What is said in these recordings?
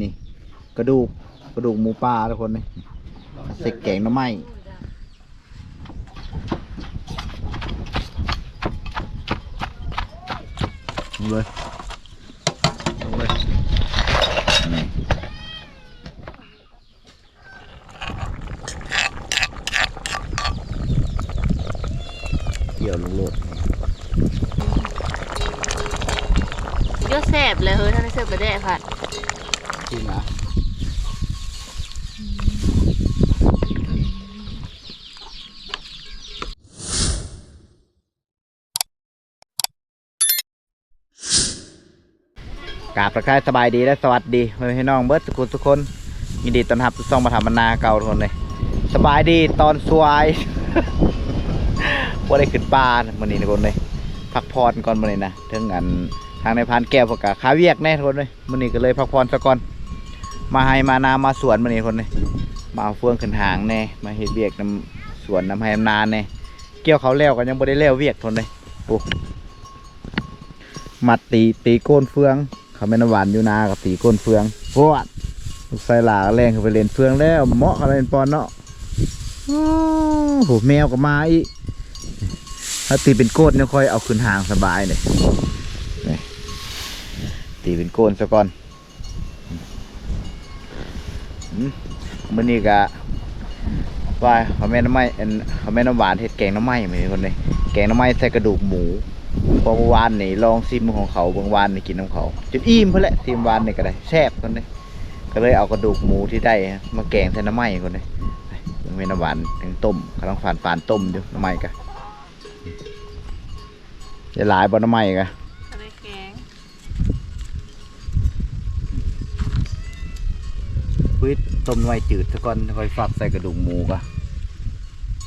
นี่ กระดูกกระดูกหมูป่าทุกคนนี่ใส่แกงหน้ำไม้ลงเลยลงเลยนี่เกี่ยวลงโลดเยอะแสบเลยเฮ้ยท่านเสิร์ฟไปได้ผัด จริงนะกาบประกายสบายดีและสวัสดีพ่อแม่พี่น้องเบิร์ดสุขุทุกคนยินดีต้อนรับทุกซ่องมาทำบรรณาเก่าทุกคนเลยสบายดีตอนสวายว่าได้ขึ้นป่ามื่อนี้ทุกคนเลยพักผ่อนก่อนมื่อนี้นะถึงอันทางในพานแก้วพวกกะขาเวียกแน่ทุกคนเลยมื่อนี้ก็เลยพักผ่อนซะก่อน มาให้มานามาสวนมื่อนี้ทุกคนเลยมาเอาเฟืองขึ้นหางแน่มาเฮ็ดเวียกน้ำสวนน้ำให้น้ำนานแน่เกี่ยวเขาแล้วก็ยังบ่ได้แล้วเวียกทนเลยโอ้มัดตีตีโก้นเฟือง เขาไม่นำหวานอยู่นากับตีโก้นเฟืองพวดลูกไส้หลาแรงขึ้นไปเล่นเฟืองแล้วเหมาะกับเล่นปอนเนาะโอ้โหแมวก็มาอีกถ้าตีเป็นโกนเนี่ยค่อยเอาขึ้นหางสบายเลยตีเป็นโกนซะก่อนอื มมื่อนี้ก็ว่าเขาแม่น้ำไม้เขาแม่น้ำหวานเฮ็ดแกงน้ำไม้เหมือนคนเลยแกงน้ำไม้ใส่กระดูกหมูเพอเมื่อวานนี่ลองซิมของเขาเมื่อวานนี่กินน้ำเขาจนอิ่มเพื่อแหละซิมวานนี่ก็ได้แซ่บคนเลยก็เลยเอากระดูกหมูที่ได้มาแกงใส่น้ำไม้คนเลยไปแม่น้ำหวานถึงต้มกำลังฝานฝานต้มอยู่น้ำไม้กันจะหลายบนน้ำใหม่กะ อะไรแกง วิทต้มไว้จืดซะก่อนค่อยฝักใส่กระดูกหมูกะ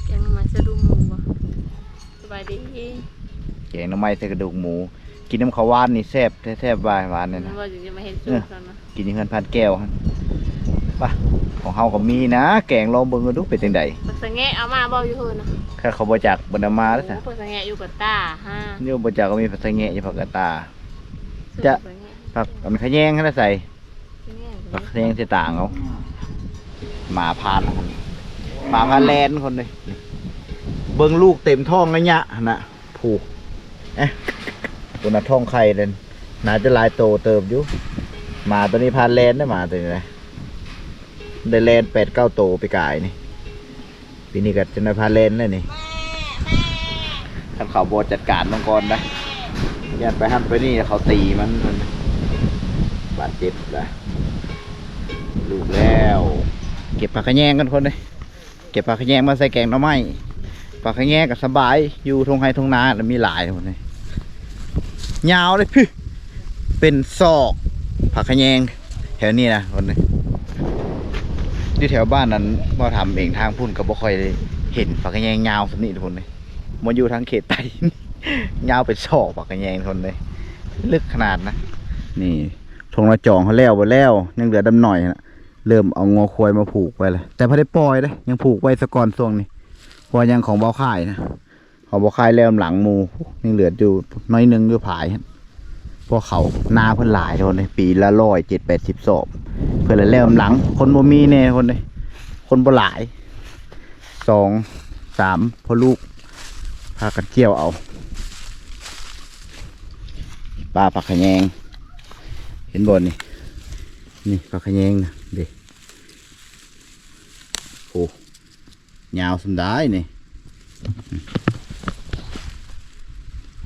แกงมาสะดุ้งหมูบ่สบายดีแกงน้ำไม้ใส่กระดูกหมู กินน้ำข้าวหวานนี่แซ่บแซ่บๆหวานหวานเนี่ยมันะนว่าจะมาเห็นสูตรกันนะกินที่เฮือนพันแก้วฮะป่ะของเฮาก็มีนะ แกงลองเบิ่งกันดูเป็นจังไดเปิดสังเงะเอามาบ่อยู่เฮือนนะแค่เขาบ่จักบ่นำมาแล้วจ้ะเปิดสังเงะอยู่กับตาฮะนี่บ่จักก็มีผักสะแงะอยู่ผักกะตาสูตรจะสังเงผักอันขะแยงให้ใส่ สังเงะผักขะแยงสิต่างเอาหมาพานหมาพานแลนคนเลยเบิ่งลูกเต็มท้องแล้วเนี่ยนะผูกเอ๊ะตัวน่ะท้องไข่เลยน่าจะลายโตเติบอยู่หมาตัวนี้พานแลนได้หมาตัวนี้นะได้แลนแปดเก้าโตไปกายนี่ปีนี้ก็จะได้พานแลนแล้วนี่ท่านเขาบจัดการมังกรนะยัดไปหันไปนี่เขาตีมันมันบาดเจ็บนะ ลูกแล้ว เก็บผักขะแยงกันคนเลยเก็บผักขะแยงมาใส่แกงหน่อไม้ผักขะแยงก็สบายอยู่ทงไฮทงนาแล้วมีหลายคนเลยยาวเลยพี่เป็นซอกผักขะแยง แถวนี้นะคนเลยอยู่แถวบ้านนั้นพอทำเองทางพุ่นก็บ่ค่อยเห็นผักขะแยงยาวสนิทคนเลยมันอยู่ทางเขตใต้ยาวเป็นซอกผักขะแยงคนเลย ลึกขนาดนะ นี่ ทงละจองเขาแล้วไปแล้ว ยังเหลือดำหน่อยนะเริ่มเอางอควายมาผูกไว้ล้วแต่พอได้ปล่อยเลยยังผูกไว้สะก่อนช่วงนี้เพราะว่ายังของเบาค่ายนะของเบาค่ายเริ่มหลังมูยังเหลืออยู่น้อยนึงอยู่ผายเพราะเขาหน้าเพิ่นหลายคนเลยปีละร้อยเจ็ดแปดสิบศพเพื่อนเลยเริ่มหลัง คนบ่มีแน่คนเลยคนบ่หลายสองสามพอลูกพากันเกี่ยวเอาปลาผักขยง เห็นบนนี่ นี่ปลาขยงนะเด็โอ้ยาวสำได้นี่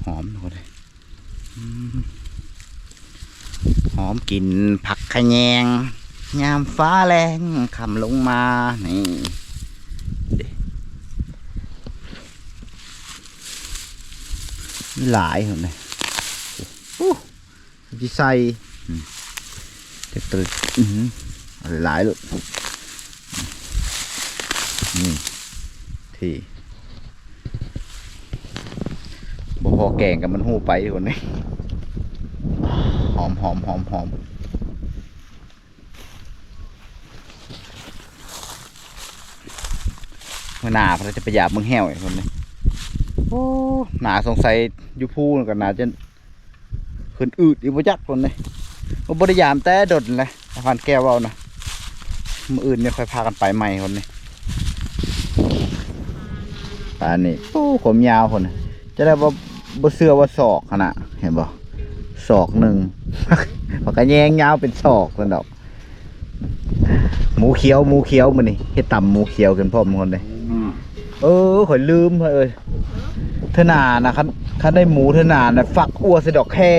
หอมเลยหอมกลิ่นผักขยงยามฟ้าแรงคำลงมา นี่เด็มีหลายคนเลยโอ้จิใส่ จะตึกอื้อหือเอาหลายๆลูกนี่ที่บ่พอแกงกับมันหูไปทุกคนนี่หอมหอมหอมหอมเมื่อหนาเพระจะประหยัดมึงแห้วไอ้คนนี้โอ้หนาสงสัยอยูพูนกับหนาจะขึ้นอืดอีกบ่จักคนนี้ บบริยามแต่ดดเลยพันแก้วเว่านะมืออื่นเนี่ยค่อยพากันไปใหม่คนนี้ปานนี้โอ้ผมยาวคนน่ะจะได้บ่บ่เสื้อว่าศอกขนาดเห็นบ่ศอกหนึ่งมันก็แยงยาวเป็นศอกคนดอก หมูเขียวหมูเขียวมันนี่เฮ็ดต่ำหมูเขียวกันพร้อมคนเลยเออข่อยลืมเอ้ยเธอนานะคันคันได้หมูเธอนานะฝักอ้วใส่ดอกแค่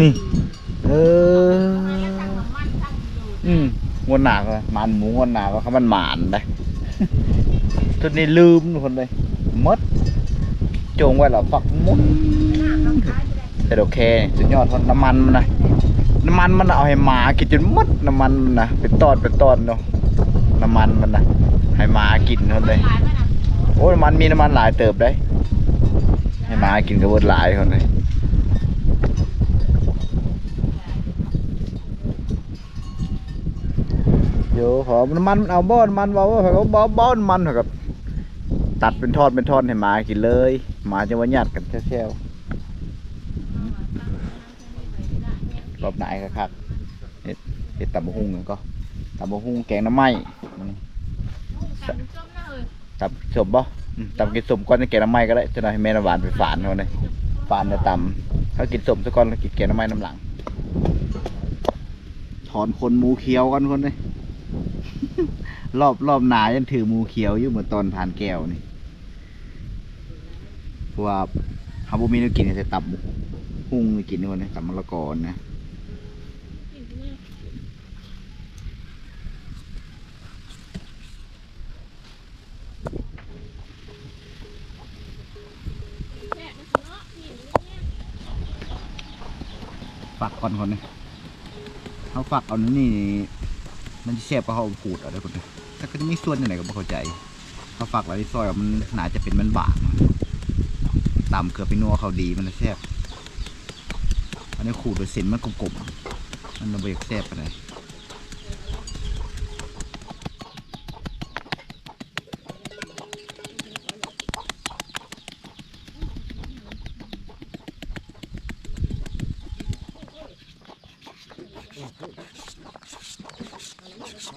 นี่ เออ อืมงวนหนาก็มันหมูงวนหนาก็เขามันหมานได้ทุกนี้ลืมทุกคนเลยหมดจงไว้แล้วฝักมุนแต่ดอกแค่สุดยอดเพราะน้ำมันมันนะน้ำมันมันเอาให้หมากินจนหมดน้ำมันมันนะเป็นตอนเป็นตอนเนาะน้ำมันมันนะให้หมากินคนเลยโอ้ยน้ำมันมีน้ำมันหลายเติบได้ให้หมากินกระเบิดหลายคนเลย โยขอน้ำมันเอาบ้อนมันบอกว่าเขาบ้อบ้อนมันเถอะครับตัดเป็นทอดเป็นทอดให้หมากินเลยหมาจะว่าหยาดกันแช่วๆรอบไหนครับครับเฮ็ดเฮ็ดตับบะฮุ่งก็ตับบะฮุ่งแกงน้ำไหม้ตับสมบ่อืมตับกินสมก้อนแกงน้ำไหม้ก็ได้จะได้ให้แม่น้ำหวานไปฝานเขาเลยฝานจะตำเขากินสมซะก่อนกินแกงน้ำไหม้น้ำหลังถอนคนหมูเขียวกันคนเลย รอบรอบหนายันถือมูเขียวอยู่เหมือนตอนผ่านแก้วนี่เพราะว่าฮาบุมีนกินใส่ตับหุ้งกินนี่วันนี้ตับมะละกอนะฝักก่อนคนนี้เขาฝักเอานี่ มันจะแซ่บกว่าเขาขูดเอะไรคนนี้แต่ก็จะมีส่วนยังไงก็ไม่เข้าใจเขาฝักไว้ที่ซอยอะมันน่าจะเป็นมันบางตำเกลือไปนัวเขาดีมันจะแซ่บอันนี้ขูดโดยเส้นมันกลมๆมันระเบียกแซ่บไปเลย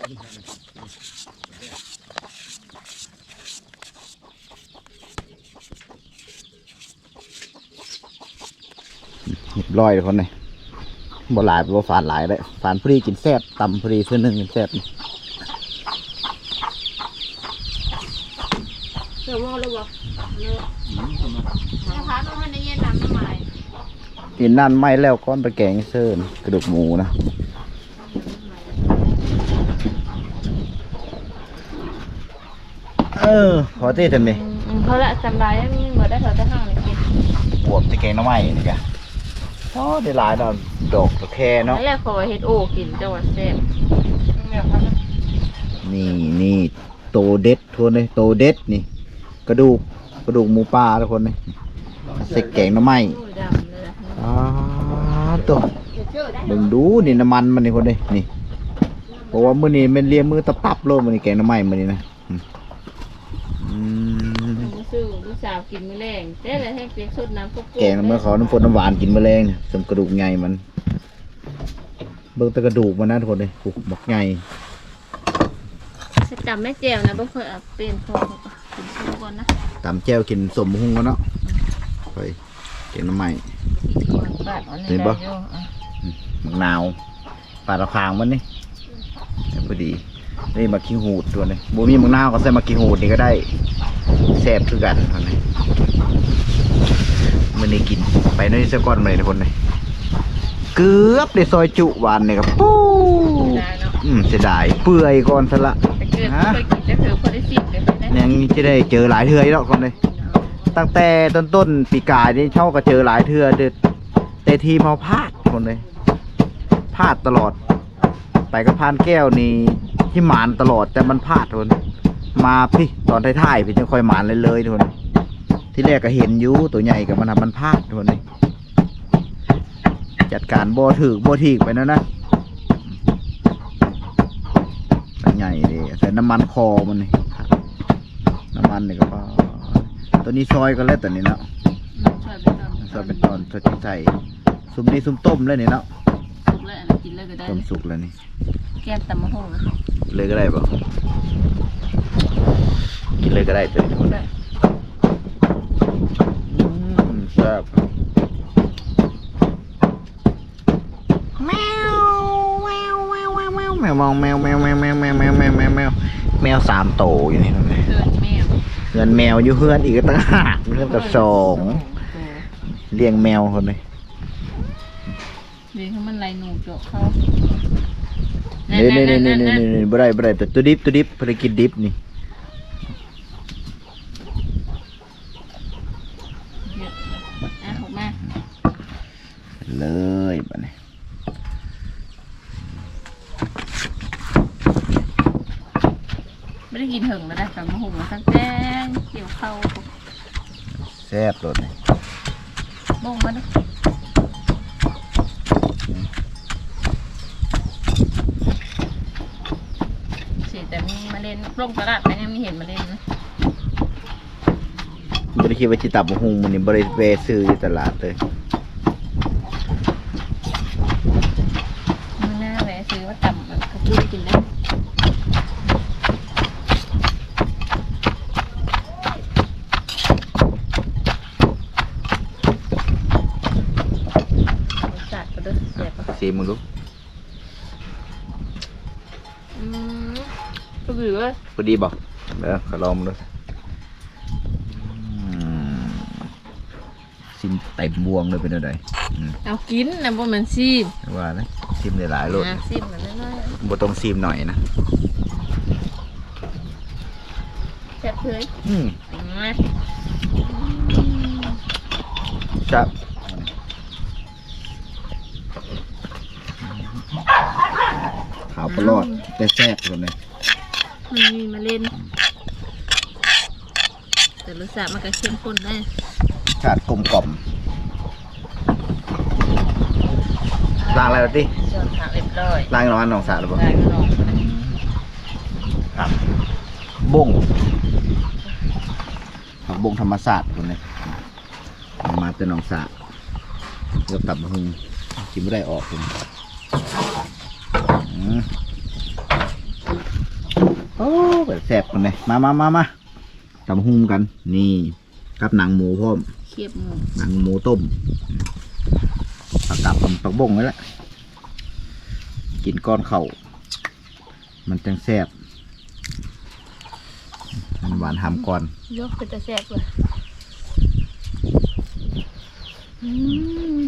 เรียบร้อยเลยคนนี้บ่หลายบ่ฝานหลายเลยฝานพอดีกินแซ่บตำพอดีเพื่อนหนึ่งกินแซ่บเดี๋ยวว่าแล้วบ่เลิกนะคะต้องให้ได้เย็นน้ำน้ำลายกินนั่นไม่แล้วก้อนตะแกงเซิร์นกระดูกหมูนะเออขอเต้ทำดิอืมเขาละจำได้ยังมีเหมือนได้เขาจะห่างเลยกินบวบตะแกงหน้ำไม้นี่กะอ๋อได้หลายดอกดอกตะแคเนาะ นั่นแหละขอเฮ็ดโอกินจังหวัดแซ่บนี่นี่โตเด็ดทวนเลยโตเด็ดนี่ กระดูกกระดูกหมูป่าทุกคนนี่ใส่แกงหน้ำไม้โอ้ยดำเลยนะอ๋อตัวเบิ่งดูนี่น้ำมันมันนี่คนนี้นี่เพราะว่ามื้อนี้แมันเลียมือตับๆโลดมื้อนี้แกงหน้ำไม้มื้อนี้นะอืมอืมลูกซื้อลูก สาวกินมื้อแรงแต่ละแห้งเปียกสดน้ำกุ๊กแกงน้ำเมื่อเขาน้ำฝนน้ำหวานกินแมลงสมกระดูกใหญ่มัน เบิ่งแต่กระดูกมันนะทุกคนเลยผูกบักใหญ่จะจำแม่แจวนะบ่เคยเอาเป็นพอกินสู้ก่อนนะตำแจ่วกินสมหุ้งกันเนาะไปแกงหน้ำไม้บาดอันนี้เห็นปะได้อยู่อะมะนาวปลาตะคางมันนี่พอดี นี่มากินหูดตัวนี้บ่มีมะนาวก็ใส่มากินหูดนี่ก็ได้แซ่บคือกันคนนี้มันนี่กินไปในสก้อนมาเลยทุกคนเลยเกือบได้ซอยจุหวานนี่ครับปู๊ได้เนาะอืมเสียดายเปื่อยก่อนซะละแต่เกิดเคยกินแต่เธอพอได้สิบเลยนะยังจะได้เจอหลายเทื่ออีกแล้วคนเลยตั้งแต่ต้นต้นๆปีกายนี่เช่าก็เจอหลายเทื่อเด็ดแต่ทีมเอาพลาดคนเลยพลาดตลอด ไปกับพานแก้วนี่ ที่หมานตลอดแต่มันพลาดทนมาพี่ตอนท้ายๆพี่จะค่อยหมานเลยเลยทนที่แรกก็เห็นอยู่ตัวใหญ่กับมันทำมันพลาดทนเลยจัดการบ่ถือบ่ทีกไปนะนะมันใหญ่เลยใส่น้ำมันคอมันนี่น้ำมันนี่ก็พอตัวนี้ซอยกันแล้วตัวนี้เนาะช่วยไปตอนซอยเป็นตอนซอยใส่ซุมนี้ซุมต้มเลยนี่เนาะสุกแล้วนะแล้วกินเลยก็ได้ต้มสุกแล้วนี่แก้มตำมะฮงนะ เลยก็ได้ป่ะกินเลยก็ได้ตัวนี้ทุกคนได้อืมแซ่บแมวแมวแมวแมวแมวแมวมองแมวแมวแมวแมวแมวแมวแมวแมวแมวแมวสามโตอยู่นี่นั่นเลยเกิดแมวเงินแมวอยู่เพื่อนอีกต่างหากเพื่อนกับสองเลี้ยงแมวคนนี้เดี๋ยวให้มันไหลหนูเจาะเข้า นี่นี่นี่นี่นี่นี่บ่ได้บ่ได้แต่ตัวดิบตัวดิบเพื่อกินดิบนี่เลยอะออกมาเลยบัดนี้ไม่ได้กินเหิงแล้วได้ตำมะฮงแล้วตั้งแต่เกี่ยวเข้าแซ่บรสนี่บ้งมาดูสิแต่มีมาเล่นลงตลาดไปยังมีเห็นมาเล่นนะบ่ได้คิดว่าสิตับบ่ฮู้มื้อนี้บ่ได้แวะซื้ออยู่ตลาดเลยมือหน้าแวะซื้อว่าต่ำมันกระปุกกินได้รสชาติก็เด้อเสียบปะซีมึงดูอืม ก็คือว่าพอดีบ่เด้อขอลองมึงดูอืมซิมเต็มบวงเลยเป็นจังไดอืมเอากินนะบ่แมันซีมว่านะซิมได้หลายรสนะซีมกันน้อยบ่ต้องซิมหน่อยนะๆแซ่บเลยอืมอืมครับขาวปลอดแต่แซ่บคนเลย มันมีมาเล่น แต่รสชาติมันก็เข้มข้นได้ชาติกลมกล่อมล้างอะไรล่ะติส่วนผักเรียบร้อยล้างน้ำหนองสาหรือเปล่าได้ก็ลองครับบงผักบงธรรมศาสตร์คนนี้เอามาแต่หนองสาเกือบตับมาหึงกินไม่ได้ออกคุณอืม โอ้แบบแซ่บคนนี้มามามามาตับมาหุงกัน นี่กับหนังหมูพร้อมเคียบหมูหนังหมูต้มผักกับผักบงไว้ละกินก้อนเข่าวมันจังแซ่บมันหวานหามก่อนยกเป็นตะแซ่บเลยอืม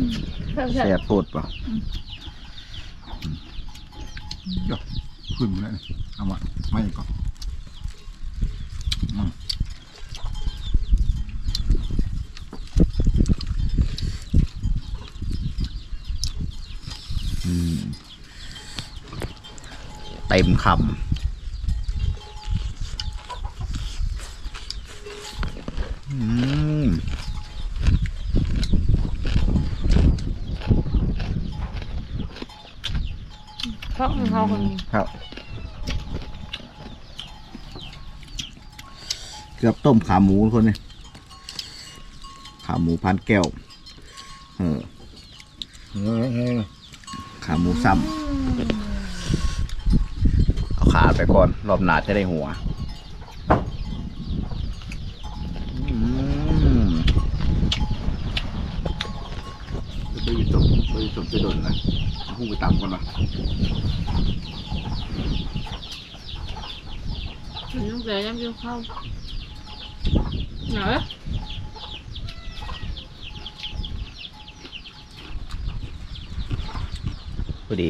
แซ่บแซ่บโพดเปล่าขึ้นมาแล้วนี่ เอามาไม่ก่อนอืมอืมเต็มคำอืมเพราะมันเขาคนครับ เกือบต้มขาหมูทุกคนเลยขาหมูพันแก้วเออเออเออขาหมูซ้ำเอาขาไปก่อน รอบหนาจะได้หัวอืมไปอยู่ตบไปอยู่ตบจะโดนนะพุ่งไปตามก่อนวะมันต้องเสียยังเกี่ยวเข้า เหนาะพอดี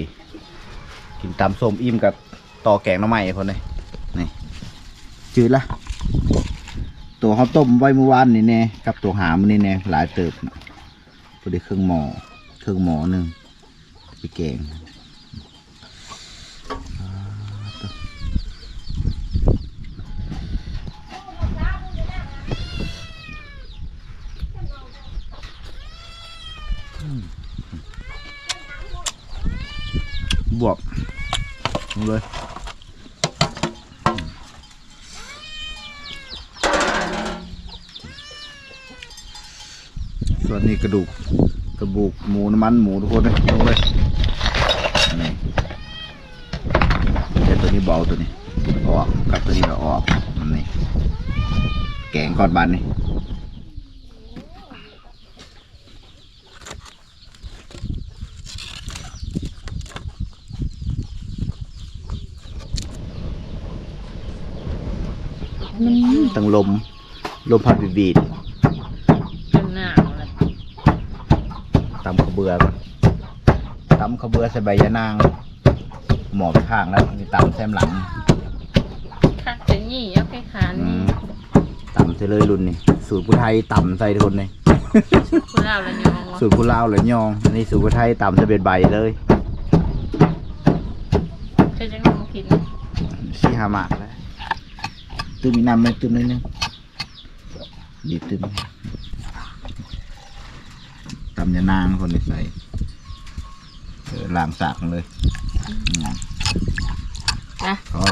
กินตำส้มอิ่มกับต่อแกงน้ำใหม่คนเลยนี่จืดละตัวเขาต้มไว้เมื่อวานนี่แน่กับตัวหามนี่แน่หลายเติบพอดีเครึ่องหม้อครึ่องหม้อหนึ่งไปแกง เลยส่วนนี้กระดูกกระบุกหมูน้ำมันหมูทุกคนเลยลงเลยนี่แต่ตัวนี้เบาตัวนี้ออกกับตัวนี้เราออกนี่แกงก้อนบานนี่ ตั้งลม ลมพัดบีดเป็นหนาวเลยๆตำขาวเบือก่อนตำขาวเบือใส่ใบยะนาง หมอบข้างแล้วมีตำแซมหลังคักจะยี่เอาแค่ขานอืนี่มต่ำใส่เลยรุ่นนี่สูตรผู้ไทยต่ำใส่ทุกคนเลย คุณเราละยองวะสูตรผู้ลาวเลยยอง อันนี้สูตรผู้ไทยต่ำใส่เป็นใบเลยเคยจะลองมากินสี่ห้าหมากแล้ว ตื้มอีกน้ำไหมตื้มนิดนึงดีตื้มตำยานางคนใส่ล้างสากเลยอืมนะพอ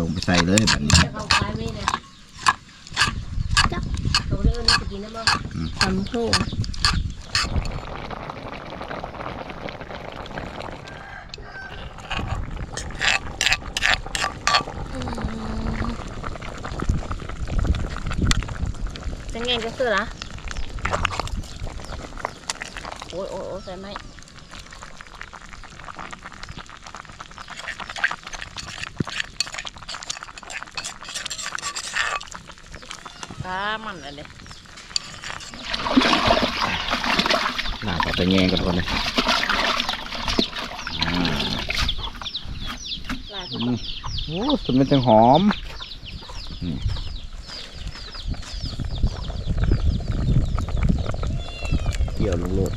ลงไปใส่เลยแบบนี้จะเข้าคล้ายไม่เลยจักเรื่องนี้จะกินได้บ้างทำคู่ เป็นไงก็คือละโอ้ยโอ้ยโอ้ยใส่ไหมตามันอะไรหน้าก็ไปแงงกันคนเลยอ่าลายอืมโอ้สุดมันจังหอมนี่เกี่ ยวลงโลด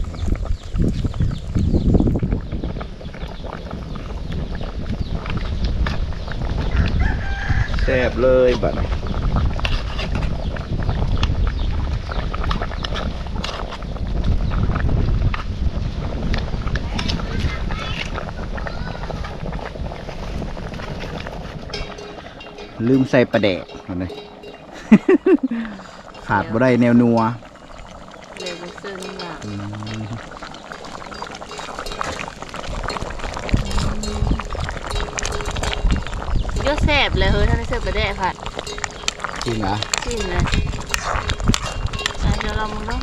แซ่บเลยบัดลืมใส่ปลาแดกมันเลยขาดบ่ได้แนวนัว ก็แสบเลยเฮ้ยถ้าไม่เสบไปได้ผัดจริงเหรอจิ้มเลยอะเดี๋ยวเรามึงต้อง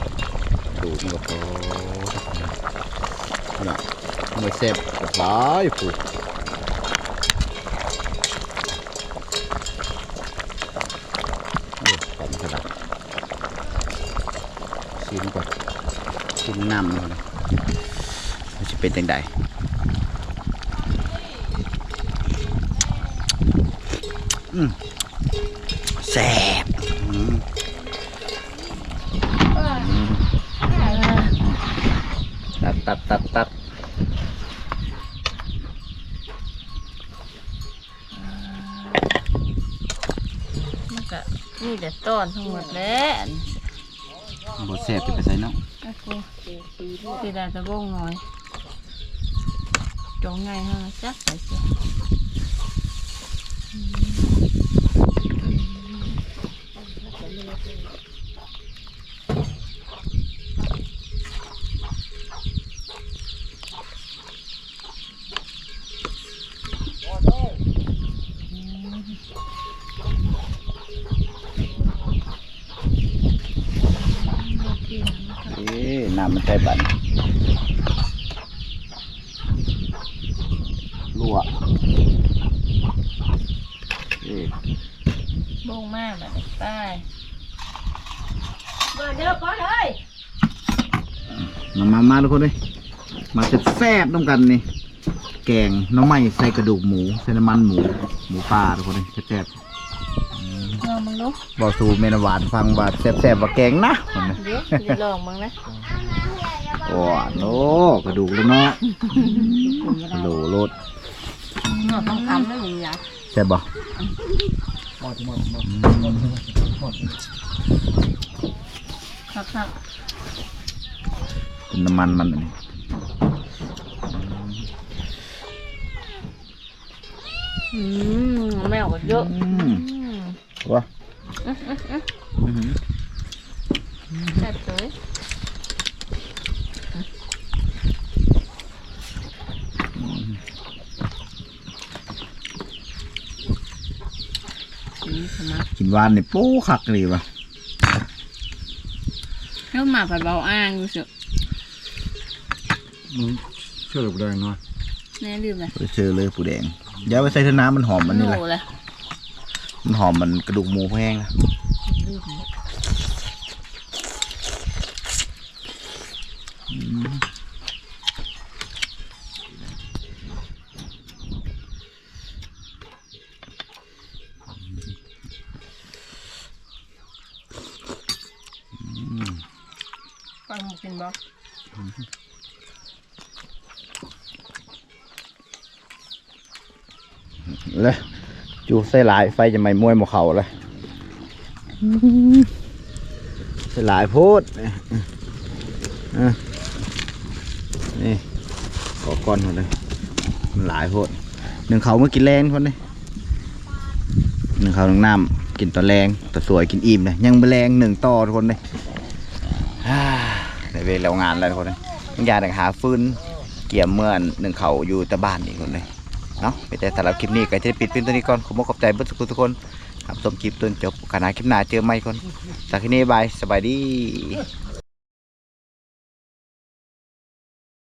ดูมันก็พอน่ะไม่แซ่บก็ตายผูกโอ้หอมขนาดชิมก่อนชิมน้ำมันก่อนมันจะ เป็นยังไงอืมแซ่บอืมตัดตัดตัดตัดมันก็นี่แต่ต้นทั้งหมดแล้วบดแสบจะไปใส่เนาะโอเคสีดาจะบ้งหน่อย จงไงฮะจักใส่เสีย เอ๊ะน้ำมันใจบันลวกเอ๊ะบ้งมากแบบใต้มามามาทุกคนเลยมาจะแซ่บต้องกันนี่ แกงหน้ำไม้ใส่กระดูกหมูใส่น้ำมันหมู หมูป่าทุกคนเลยแซ่บลองมึงลูกๆบอกสูตรเมนหวานฟังว่าแซ่บๆว่าแกงนะคนนี้เดี๋ยวเดี๋ยวลองมึงนะโอ้โนกระดูกแล้วเนาะกระดู กรสต้องทำไม่ป่ะแซ่บบ่ครับครับเป็นน้ำมันมันอันนี้อืมแมวก็เยอะอืมวะแซ่บเลย อ นี่สมัคร กินหวานนี่โป๊คักเลยวะเท่ามาผัดเบาอ้างรู้สึกอืมเชื่อหรือบ่ได้เนาะแน่ลืมเลยไปเจอเลยปูแดงอย่าไปใส่เทน้ำมันหอมมันนี่แหละโเลยมันหอมมันกระดูกหมูแห้งนะลืมเลย ฟังกินบ่ เลย จูใส่หลายไฟจะไม่มวยหมเขาเลยใส่หลายโพดนี่ขอก้อนคนเลยมันหลายโพดหนึ่งเขาเมื่อกินแรงคนเลยหนึ่งเขาหนึ่งน้ำกินต่อแรงต่อสวยกินอิ่มเลยยังม่แรงหนึ่งต่อทุกคนเลยฮ่เวลางานแล้วทุกคนเลยต้อยาดังหาฟื้นเกี่ยมเมื่อหนึ่งเขาอยู่ต่บ้านอีกคนเลย เนาะไปแต่สำหรับคลิปนี้ก็จะปิดเป็นตัวนี้ก่อนขอบคุณขอบใจเพื่อนทุกคนทุกคนครับชมคลิปจนจบขณะคลิปหน้าเจอไม่คนจากที่นี่บายสบายดี